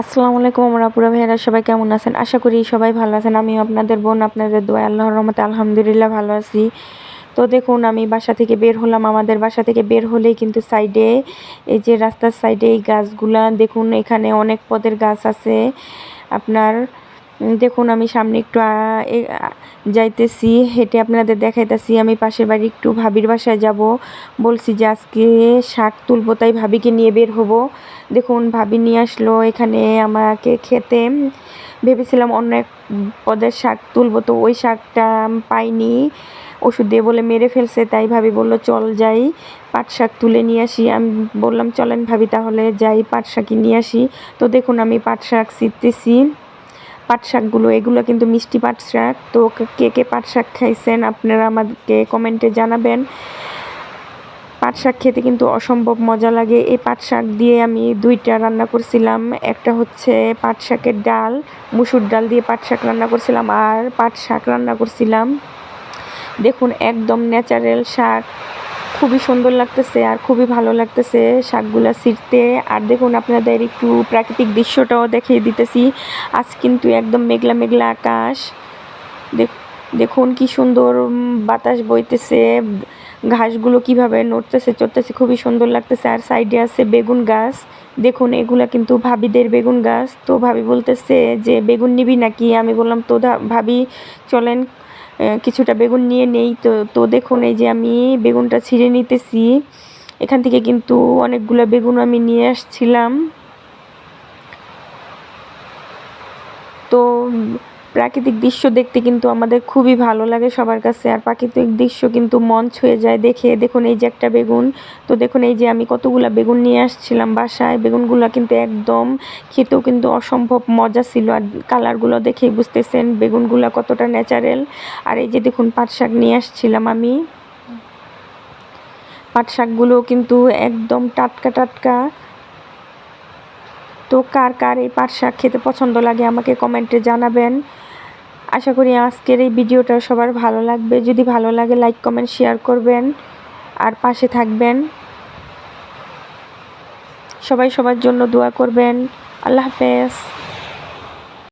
আসসালামু আলাইকুম আমরা পুরা ভাইয়েরা, সবাই কেমন আছেন? আশা করি সবাই ভালো আছেন। আমি আপনাদের বোন, আপনাদের দোয়া, আল্লাহর রহমতে আলহামদুলিল্লাহ ভালো আছি। তো দেখুন, আমি বাসা থেকে বের হলাম। আমাদের বাসা থেকে বের হলেই কিন্তু সাইডে, এই যে রাস্তার সাইডে এই গাছগুলা, দেখুন, এখানে অনেক পদের গাছ আছে। আপনার দেখুন, আমি সামনে একটু যাইতেছি, হেঁটে আপনাদের দেখাইতেছি। আমি পাশের বাড়ি একটু ভাবির বাসায় যাব। বলছি যে, আজকে শাক তুলবো, তাই ভাবিকে নিয়ে বের হব। দেখুন, ভাবি নিয়ে আসলো, এখানে আমাকে খেতে। ভেবেছিলাম অন্য এক পদের শাক তুলবো, তো ওই শাকটা পাইনি। ওষুধ দিয়ে বলে মেরে ফেলছে, তাই ভাবি বলল, চল যাই, পাট শাক তুলে নিয়ে আসি। আমি বললাম, চলেন ভাবি, তাহলে যাই, পাট শাকই নিয়ে আসি। তো দেখুন, আমি পাট শাক ছিটতেছি। পাট শাকগুলো, এগুলো কিন্তু মিষ্টি পাট শাক। তো কে কে পাট শাক খাইছেন আপনারা আমাদেরকে কমেন্টে জানাবেন। পাট শাক খেতে কিন্তু অসম্ভব মজা লাগে। এই পাট শাক দিয়ে আমি দুইটা রান্না করছিলাম। একটা হচ্ছে পাট শাকের ডাল, মুসুর ডাল দিয়ে পাট শাক রান্না করছিলাম আর পাট শাক রান্না করছিলাম। দেখুন, একদম ন্যাচারাল শাক। খুবই সুন্দর লাগতেছে আর খুবই ভালো লাগতেছে শাকগুলা ছিঁড়তে। আর দেখুন আপনাদের একটু প্রাকৃতিক দৃশ্যটাও দেখিয়ে দিতেছি। আজ কিন্তু একদম মেঘলা মেঘলা আকাশ। দেখ- দেখুন কি সুন্দর বাতাস বইতেছে। ঘাসগুলো কীভাবে নড়তেছে, চড়তেছে, খুবই সুন্দর লাগতেছে। আর সাইডে আছে বেগুন গাছ। দেখুন এগুলা কিন্তু ভাবিদের বেগুন গাছ। তো ভাবি বলতেছে যে, বেগুন নিবি নাকি? আমি বললাম, তো ভাবি, চলেন। কিছুটা বেগুন নিয়ে নেই। তো তো দেখুন, এই যে আমি বেগুনটা ছিঁড়ে নিতেছি। এখান থেকে কিন্তু অনেকগুলো বেগুন আমি নিয়ে আসছিলাম। তো প্রাকৃতিক দৃশ্য দেখতে কিন্তু আমাদের খুবই ভালো লাগে সবার কাছে। আর প্রাকৃতিক দৃশ্য কিন্তু মন ছুঁয়ে যায় দেখে। দেখুন এই যে একটা বেগুন। তো দেখুন এই যে আমি কতগুলা বেগুন নিয়ে আসছিলাম বাসায়। বেগুনগুলো কিন্তু একদম খেতেও কিন্তু অসম্ভব মজা ছিল। আর কালারগুলো দেখেই বুঝতেছেন বেগুনগুলো কতটা ন্যাচারাল। আর এই যে দেখুন পাট শাক নিয়ে আসছিলাম আমি। পাট শাকগুলো কিন্তু একদম টাটকা টাটকা। তো কার কার এই পাট শাক খেতে পছন্দ লাগে আমাকে কমেন্টে জানাবেন। আশা করি আজকের এই ভিডিওটা সবার ভালো লাগবে। যদি ভালো লাগে, লাইক, কমেন্ট, শেয়ার করবেন আর পাশে থাকবেন। সবাই সবার জন্য দোয়া করবেন। আল্লাহ হাফেজ।